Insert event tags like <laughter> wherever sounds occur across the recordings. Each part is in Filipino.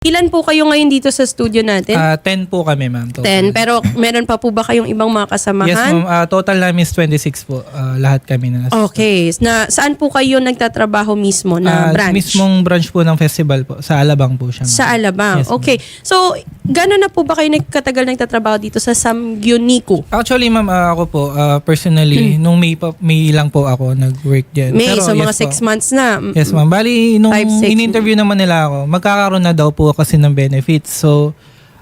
Ilan po kayo ngayon dito sa studio natin? Ah, 10 po kami, ma'am. total. 10. Pero meron pa po ba kayong ibang mga Yes, kasamahan? ma'am. Ah, total namin is 26 po. Ah, lahat kami na nasa. Okay. Na, saan po kayo nagtatrabaho mismo na Ah, branch? Mismong branch po ng festival po. Sa Alabang po siya. ma'am. Sa Alabang. Yes, ma'am. okay. So, gano'n na po ba kayo nagkatagal nagtatrabaho dito sa Samgyuniku? Actually, ma'am, ah, ako po, ah, personally, nung May, pa, May lang po ako nag-work dyan. Hmm. May, Pero so mga yes 6 po. months na. Yes, ma'am. Bali, nung Five, six. in-interview naman nila ako, magkakaroon na daw po kasi ng benefits. So,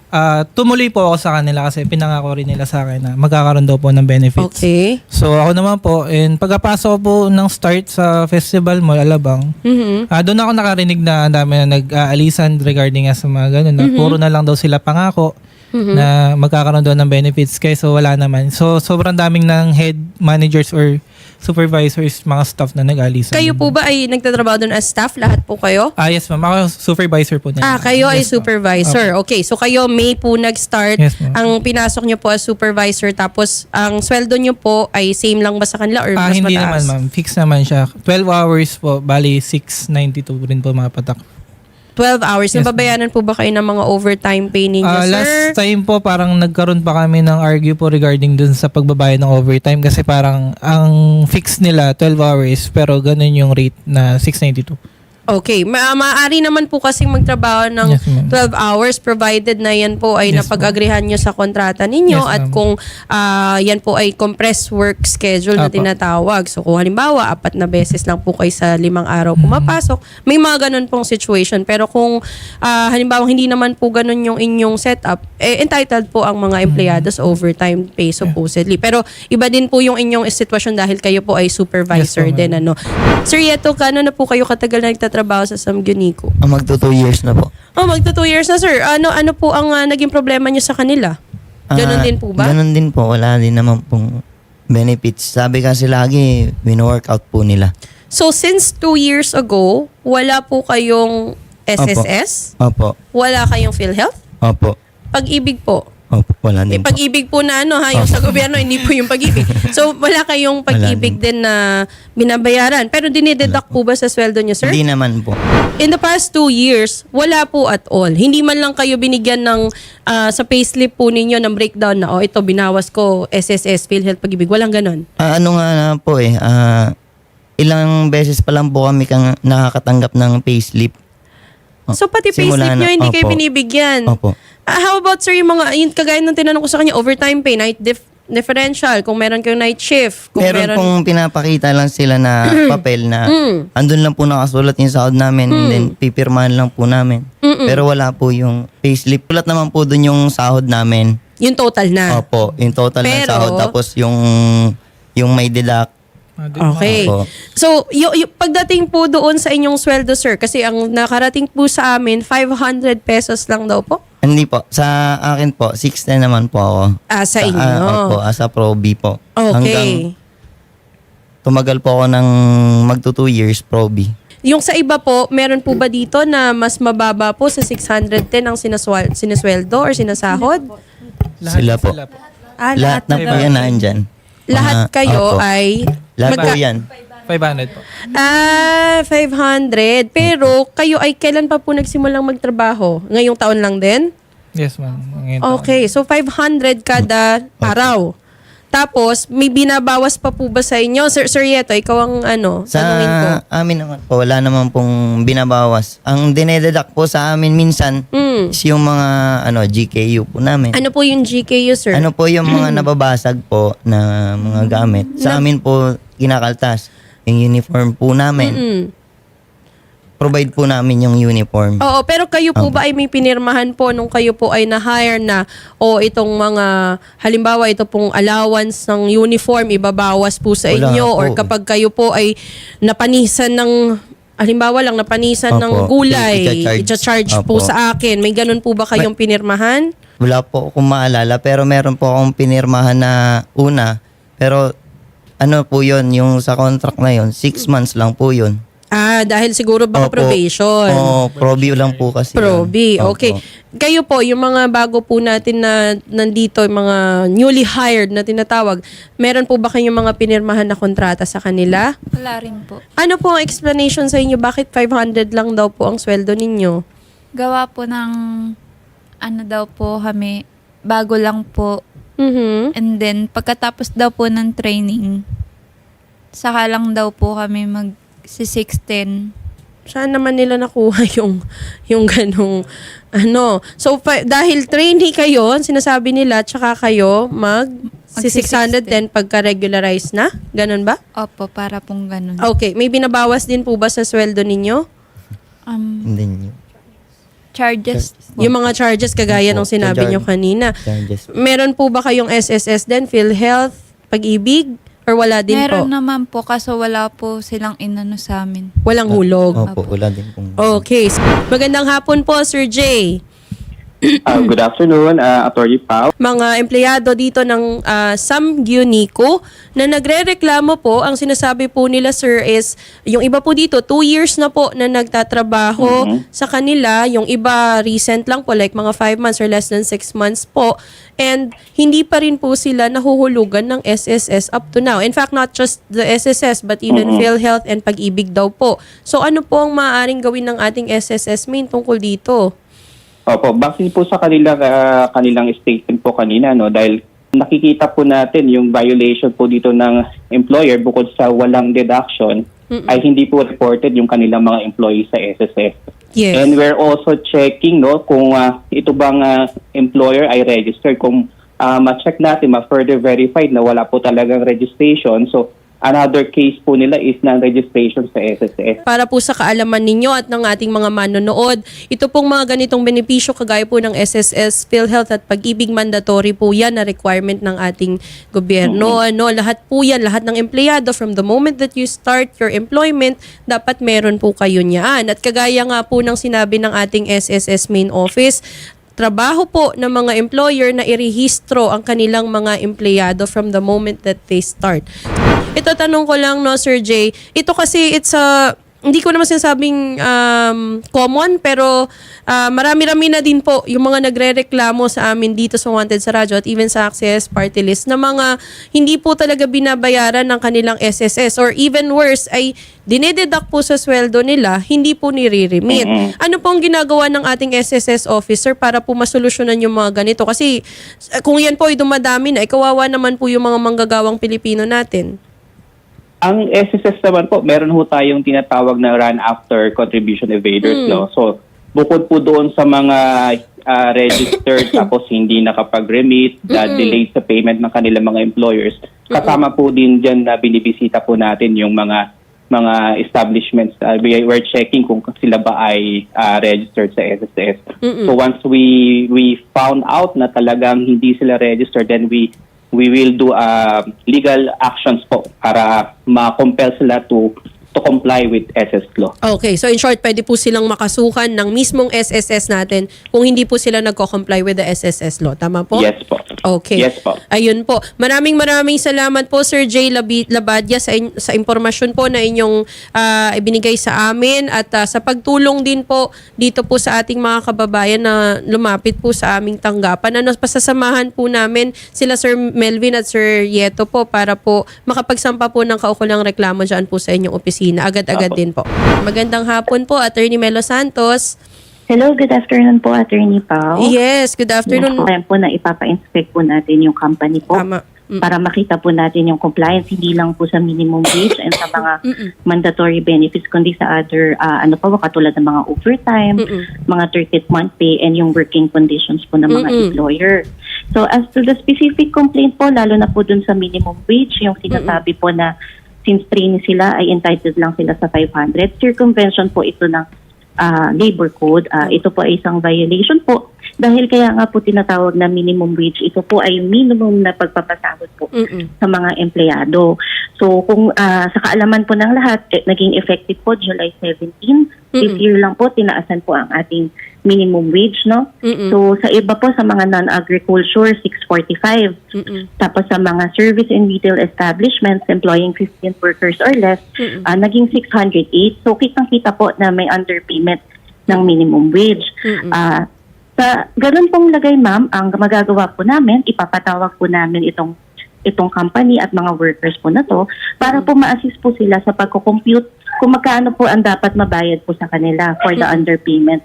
ah, tumuloy po ako sa kanila kasi pinangako rin nila sa akin na magkakaroon daw po ng benefits. Okay. So, ako naman po, and pagkapasok ko po ng start sa festival mo, Alabang, Mhm. Ah, doon ako nakarinig na ang dami na nag-aalisan regarding nga sa mga ganun. Na Mm-hmm. Puro na lang daw sila pangako na magkakaroon daw ng benefits kaya so wala naman. So sobrang daming ng head managers or supervisors, mga staff na nag-aalisan. Kayo po ba ay nagtatrabaho doon as staff? Lahat po kayo? Ah, yes ma'am. Ako supervisor po nila. Ah, kayo ay Yes, ma'am. supervisor. Okay, so kayo May po nag-start. Yes, ma'am. ang pinasok nyo po as supervisor tapos ang sweldo nyo po ay same lang ba sa kanila or Ah, mas hindi mataas? naman ma'am. Fix naman siya. 12 hours po. Bali, 692 rin po mga patak. 12 hours. Yes, Nababayaran po ba kayo ng mga overtime pay ninyo, Ah, sir? last time po parang nagkaroon pa kami ng argue po regarding dun sa pagbabayad ng overtime kasi parang ang fix nila 12 hours pero ganun yung rate na 692. Okay. Ma maaari naman po kasing magtrabaho ng Yes, ma'am. 12 hours provided na yan po ay Yes, napag-agrihan nyo sa kontrata ninyo Yes, at ma'am. kung ah, yan po ay compressed work schedule na Apo. tinatawag. So kung halimbawa, apat na beses lang po kayo sa limang araw Mm-hmm. pumapasok, may mga ganun pong situation. Pero kung ah, halimbawa hindi naman po ganun yung inyong setup, eh, entitled po ang mga empleyado sa overtime pay supposedly. Pero iba din po yung inyong sitwasyon dahil kayo po ay supervisor Yes, din. Ano. Sir Yeto, kano na po kayo katagal na nagtatrabaho sa Samgyunico? Ah, magto two years na po. Oh, magto two years na sir. Ano ano po ang ah, naging problema niyo sa kanila? Ganon Ah, din po ba? Ganon din po. Wala din naman pong benefits. Sabi kasi lagi, wino-workout po nila. So since two years ago, wala po kayong SSS? Opo. Wala kayong PhilHealth? Opo. Pag-ibig po? Opo. Wala din po. pag-ibig po na ano ha, yung sa gobyerno, hindi po yung pag-ibig. <laughs> So wala kayong pag-ibig din na binabayaran. Pero dinideduct po ba sa sweldo niyo, sir? Hindi naman po. In the past two years, wala po at all. Hindi man lang kayo binigyan ng ah, sa payslip po ninyo ng breakdown na, oh, ito, binawas ko, SSS, PhilHealth, pag-ibig. Walang ganon. Ah, ano nga na po eh, ah, ilang beses pa lang po kami kang nakakatanggap ng payslip. Oh, So pati simula payslip na- nyo, hindi kayo Opo. binibigyan. Opo. Ah, how about sir, yung mga, yung kagaya ng tinanong ko sa kanya, overtime pay, night dif- differential, kung meron kayong night shift, kung Meron meron, pong pinapakita lang sila na <clears throat> papel na Mm. andun lang po nakasulat yung sahod namin and then pipirmahan lang po namin. Mm-mm. Pero wala po yung payslip. Ulat naman po dun yung sahod namin. yung total na. Opo, yung total ng Pero- sahod tapos yung yung may deduct. Okay. Opo. So, y- y- pagdating po doon sa inyong sweldo, sir, kasi ang nakarating po sa amin, 500 pesos lang daw po. Hindi po, sa akin po, 6 na naman po ako. Ah, sa inyo. ah, opo, as a pro B po. Hanggang Okay. tumagal po ako ng magto 2 years pro B. Yung sa iba po, meron po ba dito na mas mababa po sa 610 ang sinaswal- sinasweldo or sinasahod? Lahat Sila po. Ah, Lahat na po yan nandyan. Lahat Mga- kayo opo. ay... Lahat po magka- yan. 500 po. Ah, 500. Pero kayo ay kailan pa po nagsimulang magtrabaho? Ngayong taon lang din? Yes, ma'am. Ngayon taon. Okay, so 500 kada araw. Tapos, may binabawas pa po ba sa inyo? Sir, Sir Yeto, ikaw ang ano, Sa tanungin ko. amin naman po, wala naman pong binabawas. Ang dinededuct po sa amin minsan Mm. is yung mga ano GKU po namin. Ano po yung GKU, sir? Ano po yung mga <clears throat> nababasag po na mga gamit? Sa amin po kinakaltas. Yung uniform po namin. Mm. Provide po namin yung uniform. Oo, pero kayo po ba ay may pinirmahan po nung kayo po ay na-hire na o itong mga, halimbawa ito pong allowance ng uniform, ibabawas po sa Wala inyo po. or kapag kayo po ay napanisan ng, halimbawa lang, napanisan ng Opo, gulay, i-charge. i-charge po Opo. sa akin. May ganun po ba kayong pinirmahan? Wala po akong maalala pero meron po akong pinirmahan na una. Pero ano po yon yung sa contract na yon six months lang po yun. Ah, dahil siguro baka Opo. probation. Oo, probi lang po kasi. yun. Proby, Opo. okay. Kayo po, yung mga bago po natin na nandito, yung mga newly hired na tinatawag, meron po ba kayong mga pinirmahan na kontrata sa kanila? Wala rin po. Ano po ang explanation sa inyo? Bakit 500 lang daw po ang sweldo ninyo? gawa po ng ano daw po kami, bago lang po. Mhm. And then, pagkatapos daw po ng training, saka lang daw po kami mag si 610. Saan naman nila nakuha <laughs> yung yung ganong ano. So pa- dahil trainee kayo, sinasabi nila tsaka kayo mag si 610 pagka regularize na? Ganon ba? Opo, para pong ganun. Okay, may binabawas din po ba sa sweldo ninyo? Um, then yung charges. Yung mga charges kagaya Opo, ng sinabi nyo kanina. charges. Meron po ba kayong SSS din, PhilHealth, Pag-ibig, or wala din Meron po? naman po, kaso wala po silang inano sa amin. Walang hulog. Opo, wala din pong... Okay. Magandang hapon po, Sir Jay. Uh, good afternoon, uh, Attorney Pao. mga empleyado dito ng uh, Samgyuniko na nagrereklamo po. Ang sinasabi po nila, sir, is yung iba po dito, two years na po na nagtatrabaho sa kanila. Yung iba, recent lang po, like mga five months or less than six months po. And hindi pa rin po sila nahuhulugan ng SSS up to now. In fact, not just the SSS, but even PhilHealth and Pag-ibig daw po. So ano po ang maaaring gawin ng ating SSS main tungkol dito? Opo, base po sa kanilang, uh, kanilang statement po kanina, no, dahil nakikita po natin yung violation po dito ng employer bukod sa walang deduction, ay hindi po reported yung kanilang mga employees sa SSS. Yes. And we're also checking no kung ah, ito bang ah, employer ay registered kung ah, ma-check natin, ma-further verified na wala po talagang registration. So another case po nila is non-registration sa SSS. para po sa kaalaman ninyo at ng ating mga manonood. Ito pong mga ganitong benepisyo kagaya po ng SSS, PhilHealth at Pag-ibig mandatory po yan na requirement ng ating gobyerno. Ano, lahat po yan, lahat ng empleyado from the moment that you start your employment, dapat meron po kayo niyan. At kagaya nga po ng sinabi ng ating SSS main office, trabaho po ng mga employer na irehistro ang kanilang mga empleyado from the moment that they start. Ito tanong ko lang no Sir Jay, ito kasi it's a hindi ko naman sinasabing um, common pero ah, marami-rami na din po yung mga nagrereklamo sa amin dito sa Wanted sa Radyo at even sa Access Party List na mga hindi po talaga binabayaran ng kanilang SSS or even worse ay dinededuct po sa sweldo nila, hindi po nire-remit. Ano pong ginagawa ng ating SSS officer para po masolusyonan yung mga ganito? Kasi kung yan po ay dumadami na, eh, kawawa naman po yung mga manggagawang Pilipino natin. Ang SSS naman po, meron ho tayong tinatawag na run after contribution evaders. No? So, bukod po doon sa mga ah, registered <coughs> tapos hindi nakapag-remit, uh, delayed sa payment ng kanilang mga employers, kasama po din dyan na binibisita po natin yung mga mga establishments. Uh, we, we're checking kung sila ba ay ah, registered sa SSS. So once we we found out na talagang hindi sila registered, then we we will do uh, legal actions po para ma-compel sila to to comply with SS law. Okay, so in short, pwede po silang makasuhan ng mismong SSS natin kung hindi po sila nagko-comply with the SSS law. Tama po? Yes po. Okay. Yes po. Ayun po. Maraming maraming salamat po Sir Jay Labi- Labadia sa in- sa impormasyon po na inyong ah, ibinigay sa amin at ah, sa pagtulong din po dito po sa ating mga kababayan na lumapit po sa aming tanggapan. Ano pasasamahan po namin sila Sir Melvin at Sir Yeto po para po makapagsampa po ng kaukulang reklamo diyan po sa inyong opisina. Agad-agad Apo. din po. Magandang hapon po Attorney Melo Santos. Hello, good afternoon po, Attorney Pao. Yes, good afternoon. Yes, po na ipapa-inspect po natin yung company po Tama. Mm. para makita po natin yung compliance, hindi lang po sa minimum wage and sa <coughs> mga mandatory benefits, kundi sa other, ah, ano pa, katulad ng mga overtime, mga 30th month pay, and yung working conditions po ng mga Mm-mm. employer. So as to the specific complaint po, lalo na po dun sa minimum wage, yung sinasabi po na since trainee sila ay entitled lang sila sa 500, circumvention po ito ng ah, labor code. Ah, ito po ay isang violation po dahil kaya nga po tinatawag na minimum wage. Ito po ay minimum na pagpapasahod po Mm-mm. sa mga empleyado. So kung ah, sa kaalaman po ng lahat, eh, naging effective po July 17. This Mm-mm. year lang po tinaasan po ang ating minimum wage, no? Mm-mm. So sa iba po sa mga non-agriculture 645. Mm-mm. Tapos sa mga service and retail establishments employing 15 workers or less, Mm-mm. ah, naging 608. So kitang-kita po na may underpayment ng minimum wage. Mm-mm. Ah, sa ganun pong lagay ma'am, ang magagawa po namin, ipapatawag po namin itong itong company at mga workers po na to para po ma-assist po sila sa pagko-compute kung magkano po ang dapat mabayad po sa kanila for the underpayment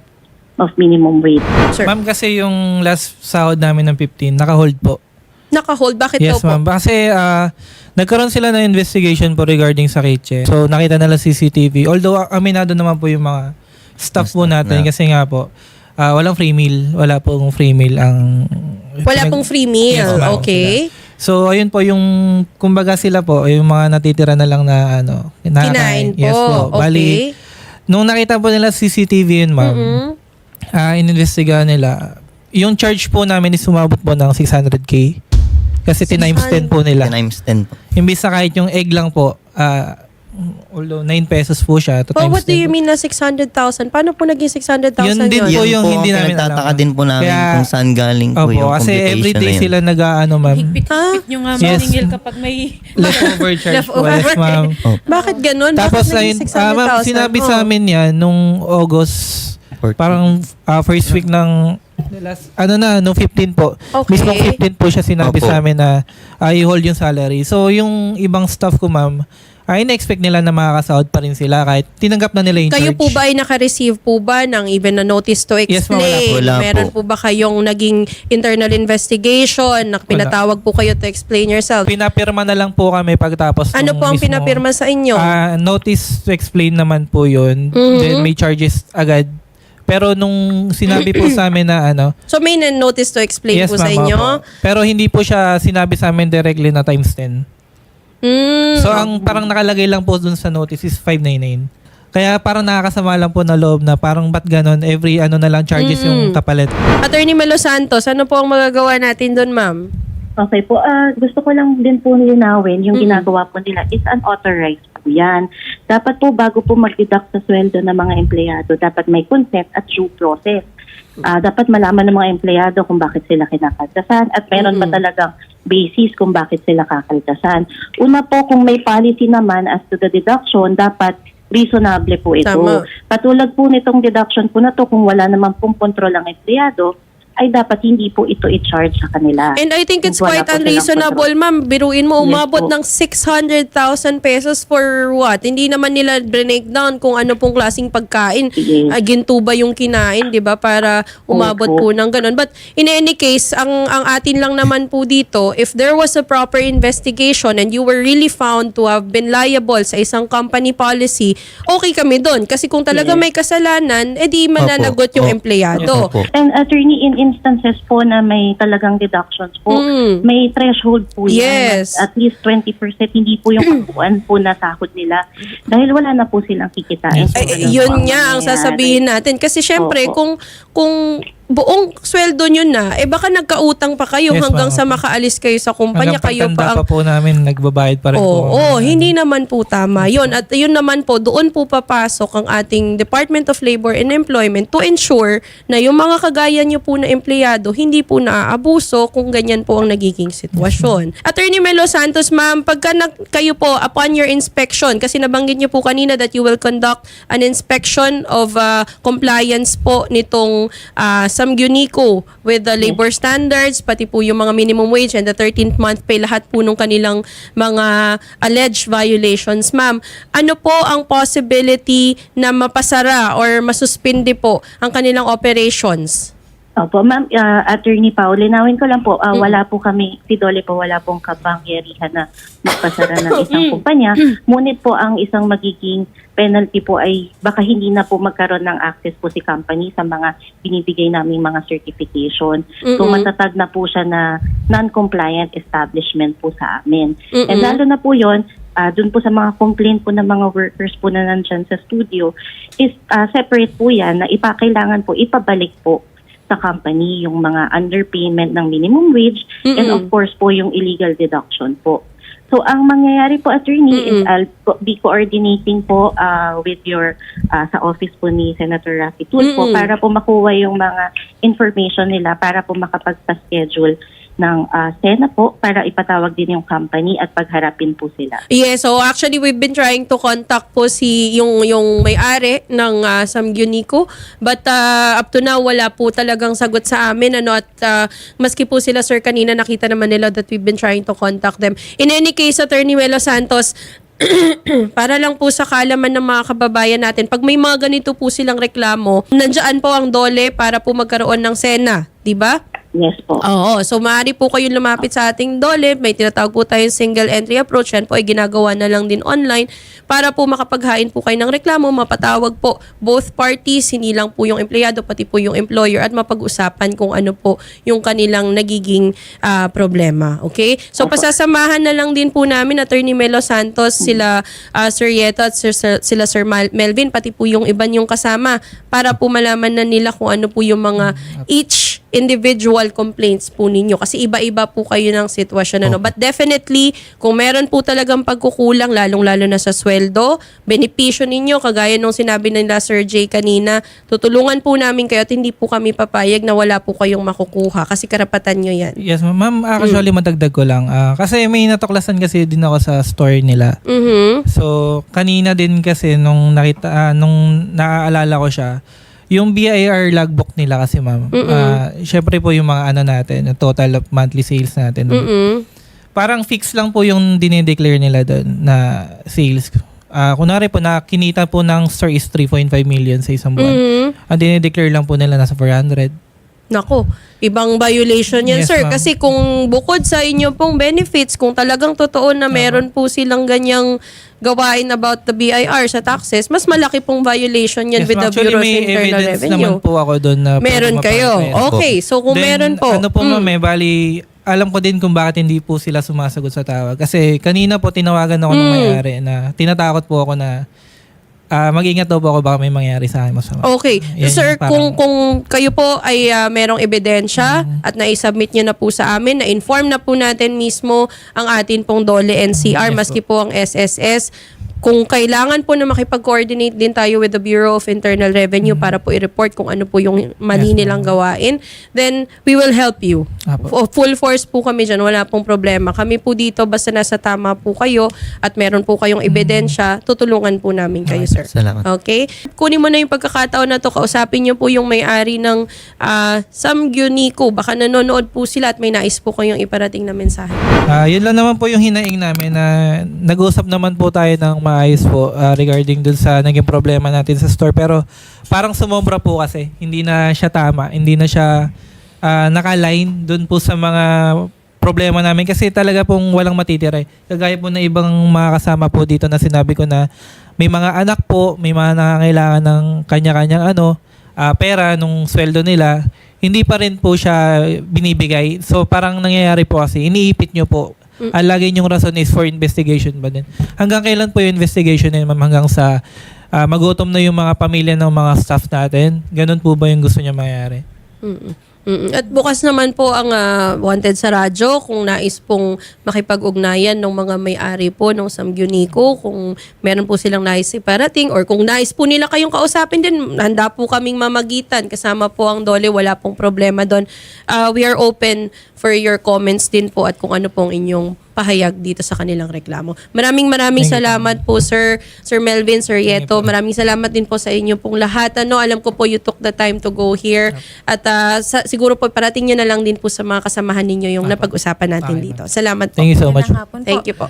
of minimum wage. Sir, Ma'am, kasi yung last sahod namin ng 15, naka-hold po. naka-hold. Bakit Yes, daw po? ma'am. Kasi ah, nagkaroon sila ng investigation po regarding sa kitchen. So, nakita nila CCTV. Although, ah, aminado naman po yung mga staff po natin na. kasi nga po, ah, walang free meal. Wala pong free meal ang... Wala pinag- pong free meal. Yes, ma'am. okay. So, ayun po yung, kumbaga sila po, yung mga natitira na lang na ano, Kinain po. Yes po. Bali, okay. nung nakita po nila CCTV yun, ma'am, Mm-mm. Ah ininvestigahan nila. Yung charge po namin is sumabot po ng 600k. Kasi tinimes 10 po nila. Times 10 po. Imbis na kahit yung egg lang po, ah although 9 pesos po siya, to But times what do 10 you po. mean na 600,000? Paano po naging 600,000 Yun din yun? po yung hindi ang namin pinagtataka alam. din po namin Kaya- kung saan galing po Opo, yung kasi computation everyday na yun. sila nag-ano, ma'am. Higpit-higpit nyo nga Yes. maningil kapag may... <laughs> Leftover charge po. Leftover. Yes, ma'am. Bakit ganun? Tapos Bakit ayun, naging ah, ma'am, 600,000? sinabi Oh. sa amin yan nung August, 14. parang ah, first week ng last, ano na, no 15 po. Okay. Mismo 15 po siya sinabi Opo. sa amin na ay hold yung salary. So yung ibang staff ko ma'am, ay na-expect nila na makakasahod pa rin sila kahit tinanggap na nila yung Kayo charge. po ba ay naka-receive po ba ng even a notice to Yes, ma'am, wala explain? po. Wala Meron po. po. ba kayong naging internal investigation na pinatawag po kayo to explain yourself? Pinapirma na lang po kami pagtapos Ano nung po ang mismo- pinapirma sa inyo? Ah, notice to explain naman po yun. Mhm. Then may charges agad. Pero nung sinabi po sa amin na ano, <clears throat> so may notice to explain po sa ma'am, inyo? opo. Pero hindi po siya sinabi sa amin directly na times 10. Mm. So ang parang nakalagay lang po dun sa notice is 599. Kaya parang nakakasama lang po na loob na parang ba't ganon every ano na lang charges yung kapalit. Attorney Melo Santos, ano po ang magagawa natin doon, ma'am? Okay po, ah, gusto ko lang din po linawin, yung Mm-mm. ginagawa po nila is unauthorized po yan. Dapat po bago po mag-deduct sa sweldo ng mga empleyado, dapat may consent at due process. Ah, dapat malaman ng mga empleyado kung bakit sila kinakaltasan at meron ba Mm-mm. talagang basis kung bakit sila kakaltasan. Una po, kung may policy naman as to the deduction, dapat reasonable po ito. Tama. Katulad po nitong deduction po na to, kung wala naman pong kontrol ang empleyado, ay dapat hindi po ito i-charge sa kanila. And I think it's Kung quite po unreasonable, ma'am. Biruin mo, Yes umabot po. ng 600,000 pesos for what? Hindi naman nila breakdown kung ano pong klaseng pagkain. Yes. Ah, ginto ba yung kinain, di ba? Para umabot po Opo. ng ganun. But in any case, ang, ang atin lang naman po dito, if there was a proper investigation and you were really found to have been liable sa isang company policy, okay kami doon. Kasi kung talaga Yes. may kasalanan, edi mananagot yung Opo. empleyado. Opo. And attorney, in instances po na may talagang deductions po, Mm. may threshold po Yes. yan. At least 20% hindi po yung kabuuan po na sahod nila. Dahil wala na po silang kikitain. Yes. So, Ay, yun nga ang sasabihin natin. Kasi syempre, Opo. kung, kung buong sweldo nyo na, eh baka nagkautang pa kayo Yes, hanggang ma'am. sa makaalis kayo sa kumpanya. Hanggang Kayo pa ang pa po namin, nagbabayad pa rin po. Oo, kami. oo, hindi naman po tama yun. At yun naman po, doon po papasok ang ating Department of Labor and Employment to ensure na yung mga kagaya nyo po na empleyado, hindi po naaabuso kung ganyan po ang nagiging sitwasyon. Attorney Melo Santos, ma'am, pagka nag, kayo po, upon your inspection, kasi nabanggit nyo po kanina that you will conduct an inspection of uh, compliance po nitong uh, Samgyuniko with the labor standards, pati po yung mga minimum wage and the 13th month pay, lahat po nung kanilang mga alleged violations. Ma'am, ano po ang possibility na mapasara or masuspindi po ang kanilang operations? Opo, ma'am, uh, attorney Paul, linawin ko lang po, ah, wala po kami, si Dole po, wala pong kapangyarihan na magpasara ng <laughs> isang kumpanya. Ngunit po ang isang magiging penalty po ay baka hindi na po magkaroon ng access po si company sa mga binibigay naming mga certification. So Mm-mm. matatag na po siya na non-compliant establishment po sa amin. Mm-mm. And lalo na po yon ah dun po sa mga complaint po ng mga workers po na nandyan sa studio, is ah, separate po yan na ipakailangan po ipabalik po sa company yung mga underpayment ng minimum wage and Mm-mm. of course po yung illegal deduction po. So ang mangyayari po attorney is Mm-mm. I'll co- be coordinating po ah, with your ah, sa office po ni Senator Rafi Tulfo Mm-mm. para po makuha yung mga information nila para po makapagpa-schedule ng ah, SENA po para ipatawag din yung company at pagharapin po sila. Yes, so actually we've been trying to contact po si yung yung may-ari ng uh, Samgyuniko but uh, up to now wala po talagang sagot sa amin ano at uh, maski po sila sir kanina nakita naman nila that we've been trying to contact them. In any case, Attorney Melo Santos, <clears throat> para lang po sa kalaman ng mga kababayan natin, pag may mga ganito po silang reklamo, nandiyan po ang dole para po magkaroon ng sena, di ba? Yes po. Oo. So, maaari po kayong lumapit sa ating DOLE. May tinatawag po tayong single entry approach. Yan po ay ginagawa na lang din online para po makapaghain po kayo ng reklamo, mapatawag po both parties, hindi lang po yung empleyado, pati po yung employer at mapag-usapan kung ano po yung kanilang nagiging ah, problema. Okay? So, pasasamahan na lang din po namin Attorney Melo Santos, sila ah, Sir Yeto at Sir, Sir- sila Sir Mal- Melvin, pati po yung iba yung kasama para po malaman na nila kung ano po yung mga each individual complaints po ninyo kasi iba-iba po kayo ng sitwasyon ano but definitely kung meron po talagang pagkukulang lalong-lalo na sa sweldo benepisyo ninyo kagaya nung sinabi nila Sir Jay kanina tutulungan po namin kayo at hindi po kami papayag na wala po kayong makukuha kasi karapatan nyo yan Yes, ma'am. Actually, Mm. madagdag ko lang. Ah, kasi may natuklasan kasi din ako sa store nila. mhm So, kanina din kasi nung nakita, ah, nung naaalala ko siya, yung BIR logbook nila kasi ma'am, ah, syempre po yung mga ano natin, yung total of monthly sales natin. mhm Parang fix lang po yung dinedeclare nila doon na sales. Ah, kunwari po na kinita po ng store is 3.5 million sa isang buwan. mhm Ang dinedeclare lang po nila nasa 400. Nako, ibang violation yan, Yes, sir. ma'am. Kasi kung bukod sa inyo pong benefits, kung talagang totoo na meron po silang ganyang gawain about the BIR sa taxes, mas malaki pong violation yan Yes, with ma'am. the Actually, Bureau of may Internal evidence Revenue. naman po ako doon na Meron kayo. mapapayag. Okay, so kung Then, meron po. Ano po mm, ma'am, eh, bali, alam ko din kung bakit hindi po sila sumasagot sa tawag. Kasi kanina po tinawagan ako ng Mm. mayari na tinatakot po ako na ah, mag-ingat daw po ako baka may mangyari sa akin masama. Okay. Yan So, sir, parang- kung kung kayo po ay ah, merong ebidensya at na-submit nyo na po sa amin, na-inform na po natin mismo ang atin pong DOLE NCR, Yes maski po ang SSS, kung kailangan po na makipag-coordinate din tayo with the Bureau of Internal Revenue para po i-report kung ano po yung mali Yes, nilang gawain, then we will help you. Apo. F- full force po kami dyan, wala pong problema. Kami po dito, basta nasa tama po kayo at meron po kayong ebidensya, tutulungan po namin kayo, sir. Salamat. Okay? Kunin mo na yung pagkakataon na to, kausapin niyo po yung may-ari ng uh, Samgyuniko. Baka nanonood po sila at may nais po kayong iparating na mensahe. Ah, yun lang naman po yung hinaing namin na nag-usap naman po tayo ng maayos po ah, regarding dun sa naging problema natin sa store. Pero parang sumobra po kasi. Hindi na siya tama. Hindi na siya ah, naka-line dun po sa mga problema namin kasi talaga pong walang matitira. eh. Kagaya po na ibang mga kasama po dito na sinabi ko na may mga anak po, may mga nangangailangan ng kanya-kanyang ano, ah, pera nung sweldo nila, hindi pa rin po siya binibigay. So parang nangyayari po kasi, iniipit nyo po. Ang lagi yung rason is for investigation ba din. Hanggang kailan po yung investigation na yun, ma'am? Hanggang sa ah, magutom na yung mga pamilya ng mga staff natin? Ganun po ba yung gusto niya mangyari? Mm-mm. Mm-mm. At bukas naman po ang ah, Wanted sa radyo kung nais pong makipag-ugnayan ng mga may-ari po ng Samgyuniko kung meron po silang nais iparating or kung nais po nila kayong kausapin din, handa po kaming mamagitan. Kasama po ang Dole, wala pong problema doon. Ah, we are open for your comments din po at kung ano pong inyong pahayag dito sa kanilang reklamo. Maraming maraming Thank you, salamat po Sir Sir Melvin, Sir Yeto. Maraming salamat din po sa inyo pong lahat. Ano, alam ko po you took the time to go here at ah, sa- siguro po parating niyo na lang din po sa mga kasamahan ninyo yung napag-usapan natin dito. Salamat po. Thank you so much. Thank you po.